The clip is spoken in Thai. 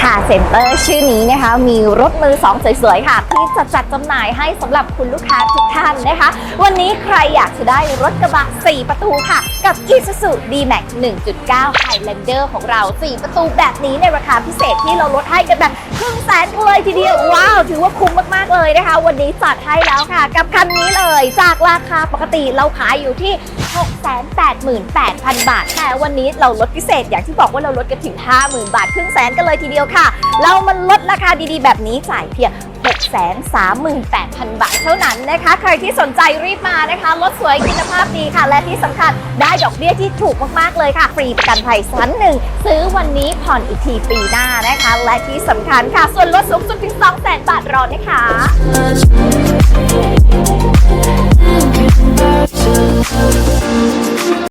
คาเซ็นเตอร์ชื่อนี้นะคะ มีรถมือ2สวยๆค่ะ ที่จะจัดจำหน่ายให้สำหรับคุณลูกค้าทุกท่านนะคะ วันนี้ใครอยากจะได้รถกระบะ 4 ประตูค่ะ กับ Isuzu D-Max 1.9 Highlander ของเรา 4 ประตูแบบนี้ในราคาพิเศษที่เราลดให้กันแบบครึ่งแสนเลยทีเดียว ว้าว ถือว่าคุ้มมากๆเลยนะคะ วันนี้จัดให้แล้วค่ะ กับคันนี้เลย จากราคาปกติเราขายอยู่ที่ 688,000 บาท แต่วันนี้เราลดพิเศษอย่างที่บอกว่าเราลดกันถึง 50,000 บาท ครึ่งแสนกันเลยทีเดียวค่ะ เรามันลดราคาดีๆ แบบนี้จ่ายเพียง638,000 บาทเท่านั้นนะคะ ใครที่สนใจรีบมานะคะ รถสวยคุณภาพดีค่ะ และที่สำคัญได้ดอกเบี้ยที่ถูกมากๆเลยค่ะ ฟรีประกันภัยชั้นหนึ่ง ซื้อวันนี้ผ่อนอีกทีปีหน้านะคะ และที่สำคัญค่ะ ส่วนลดสูงสุดถึง 200,000 บาทรอนะคะ